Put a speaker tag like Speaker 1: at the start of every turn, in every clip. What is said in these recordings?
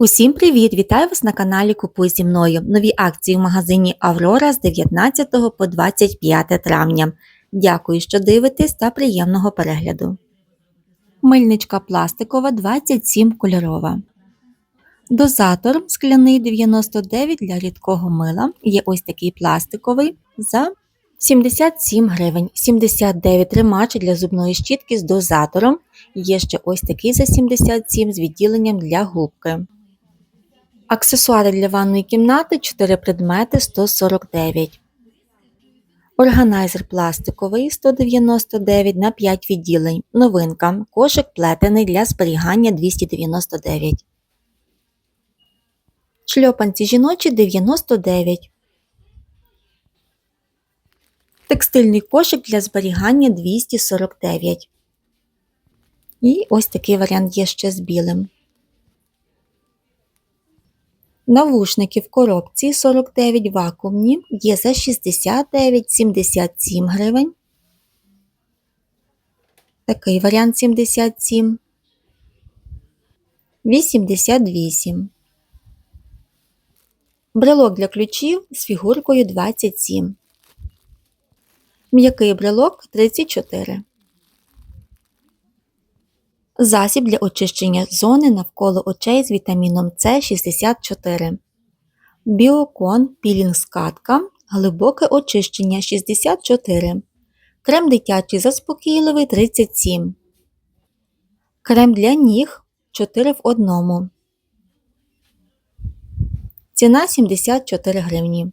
Speaker 1: Усім привіт! Вітаю вас на каналі Купуй зі мною. Нові акції в магазині Аврора з 19 по 25 травня. Дякую, що дивитесь та приємного перегляду. Мильничка пластикова 27 кольорова. Дозатор скляний 99 для рідкого мила. Є ось такий пластиковий за 77 гривень. 79 тримач для зубної щітки з дозатором. Є ще ось такий за 77 з відділенням для губки. Аксесуари для ванної кімнати 4 предмети 149. Органайзер пластиковий 199 на 5 відділень. Новинка. Кошик плетений для зберігання 299. Шльопанці жіночі 99. Текстильний кошик для зберігання 249. І ось такий варіант є ще з білим. Навушники в коробці 49 вакуумні, є за 69-77 гривень. Такий варіант 77. 88. Брелок для ключів з фігуркою 27. М'який брелок 34. Засіб для очищення зони навколо очей з вітаміном С 64. Біокон пілінг скатка. Глибоке очищення 64. Крем дитячий заспокійливий 37. Крем для ніг 4 в 1. Ціна 74 гривні.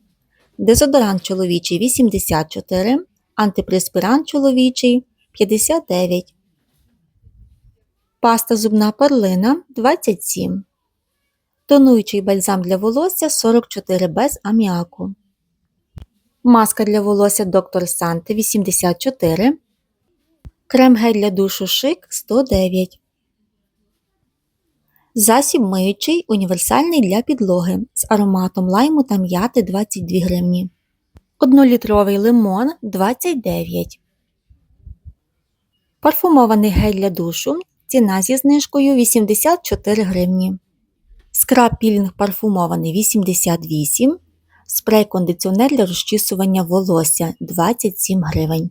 Speaker 1: Дезодорант чоловічий 84. Антипреспірант чоловічий 59. Паста зубна перлина 27. Тонуючий бальзам для волосся 44 без аміаку. Маска для волосся Доктор Санте 84. Крем гель для душу шик 109. Засіб миючий універсальний для підлоги з ароматом лайму та м'яти 22 гривні. 1-літровий лимон 29. Парфумований гель для душу Ціна зі знижкою 84 гривні. Скраб пілінг парфумований 88 Спрей-кондиціонер для розчісування волосся 27 гривень.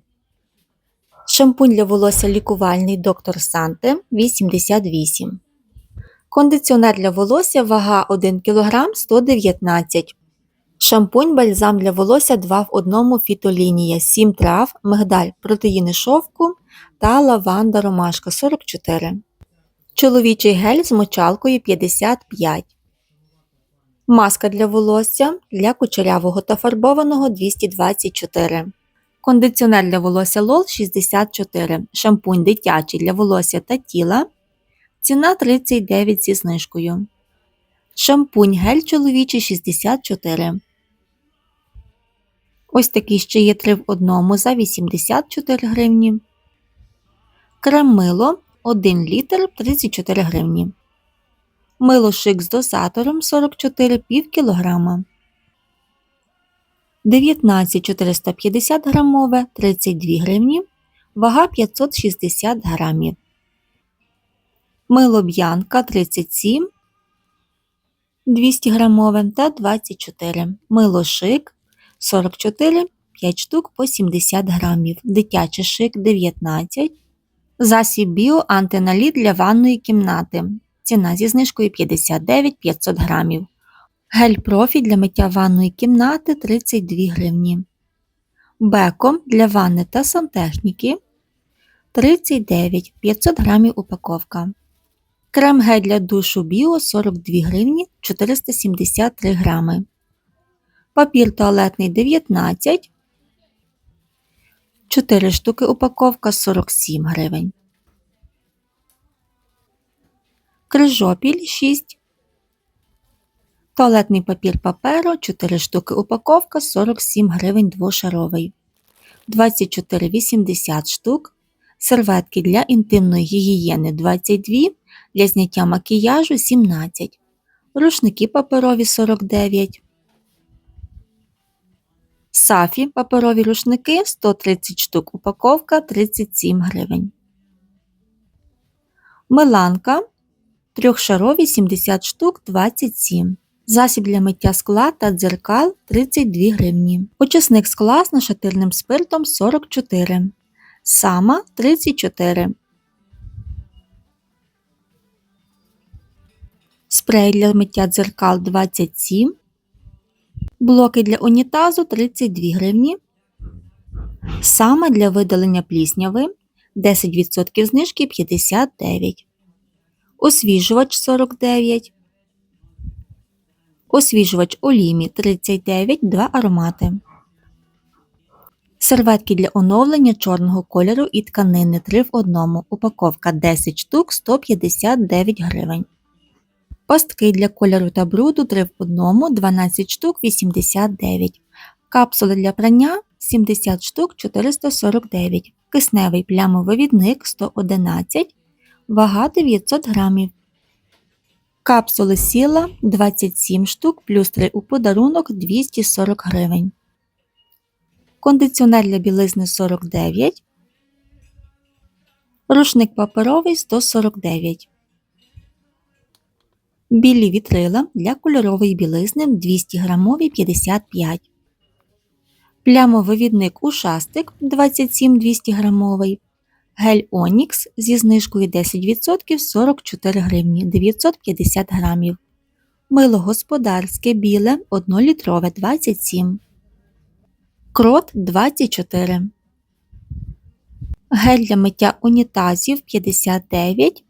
Speaker 1: Шампунь для волосся лікувальний доктор Санте 88 Кондиціонер для волосся вага 1 кг 119 Шампунь бальзам для волосся 2 в 1 фітолінія 7 трав, мигдаль, протеїни шовку та лаванда ромашка 44. Чоловічий гель з мочалкою 55. Маска для волосся для кучерявого та фарбованого 224. Кондиціонер для волосся лол 64. Шампунь дитячий для волосся та тіла. Ціна 39 зі знижкою. Шампунь гель чоловічий 64. Ось такий ще є 3 в одному за 84 гривні. Крем мило 1 літр 34 гривні. Мило шик з дозатором 44 пів кілограма. 19 450 грамове 32 гривні. Вага 560 грамів. Мило б'янка 37 200 грамове та 24. Мило шик 44 5 штук по 70 грамів. Дитячий шик 19 Засіб біо антиналіт для ванної кімнати. Ціна зі знижкою 59 500 грамів. Гель профі для миття ванної кімнати 32 гривні. Беко для ванни та сантехніки 39 500 грамів упаковка. Крем гель для душу біо 42 гривні 473 грами. Папір туалетний 19 4 штуки упаковка 47 гривень. Крижопіль 6. Туалетний папір паперу 4 штуки упаковка 47 гривень двошаровий. 24,80 штук. Серветки для інтимної гігієни 22, для зняття макіяжу 17. Рушники паперові 49. Сафі паперові рушники 130 штук упаковка 37 гривень. Миланка трьохшарові 70 штук 27. Засіб для миття скла та дзеркал 32 гривні. Очисник скла з нашатирним спиртом 44. Сама 34. Спрей для миття дзеркал 27. Блоки для унітазу 32 гривні. Саме для видалення плісняви 10% знижки 59. Освіжувач 49. Освіжувач Олімі 39 2 аромати. Серветки для оновлення чорного кольору і тканини 3 в 1. Упаковка 10 штук 159 гривень. Пастки для кольору та бруду 3 в 1, 12 штук 89. Капсули для прання 70 штук 449. Кисневий плямовивідник 111, вага 900 грамів. Капсули сіла 27 штук плюс 3 у подарунок 240 гривень. Кондиціонер для білизни 49. Рушник паперовий 149. Білі вітрила для кольорової білизни 200 грамові 55. Плямовивідник ушастик 27 200 грамовий. Гель Онікс зі знижкою 10% 44 гривні 950 грамів. Мило господарське біле 1 літрове 27. Крот 24. Гель для миття унітазів 59.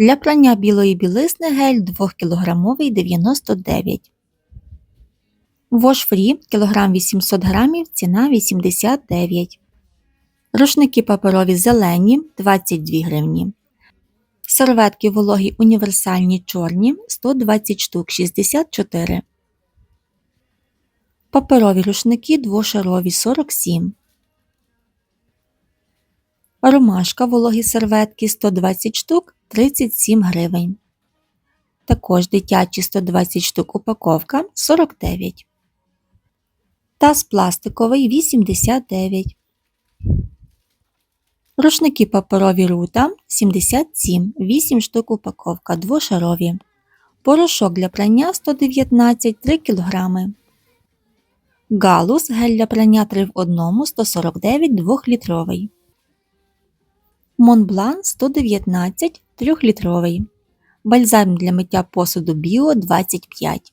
Speaker 1: Для прання білої білизни гель 2 кг 99 Wash Free кілограм 800 грамів, ціна 89 Рушники паперові зелені 22 гривні. Серветки вологі універсальні чорні 120 штук 64 Паперові рушники двошарові 47 Ромашка вологі серветки 120 штук 37 гривень. Також дитячі 120 штук упаковка 49. Таз пластиковий 89. Рушники паперові рута 77, 8 штук упаковка двошарові. Порошок для прання 119 3 кг. Галус гель для прання 3 в 1 149 2-літровий. Монблан 119 3-літровий. Бальзам для миття посуду Біо 25.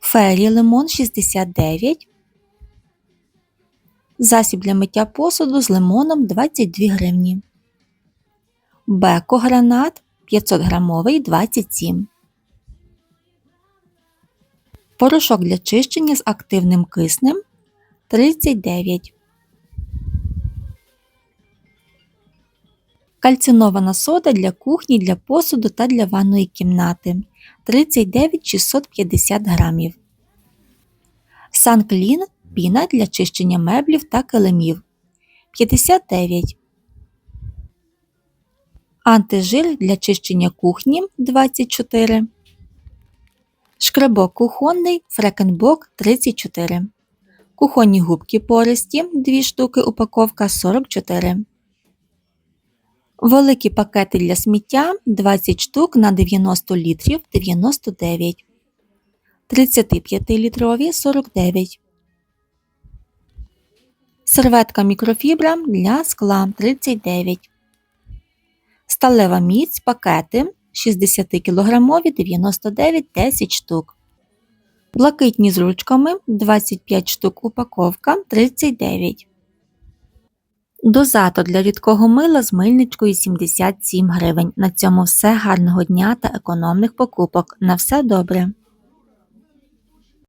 Speaker 1: Фері лимон 69. Засіб для миття посуду з лимоном 22 гривні. Беко гранат 500 грамовий 27. Порошок для чищення з активним киснем 39. Кальцинована сода для кухні, для посуду та для ванної кімнати 39 650 грамів. Санклін піна для чищення меблів та килимів 59. Антижир для чищення кухні 24. Шкребок кухонний Фрекенбок 34. Кухонні губки пористі 2 штуки упаковка 44. Великі пакети для сміття 20 штук на 90 літрів 99. 35-літрові 49. Серветка мікрофібра для скла 39. Сталева міць пакети 60 кг 99 10 штук. Блакитні з ручками 25 штук упаковка 39. Дозатор для рідкого мила з мильничкою 77 гривень. На цьому все. Гарного дня та економних покупок. На все добре!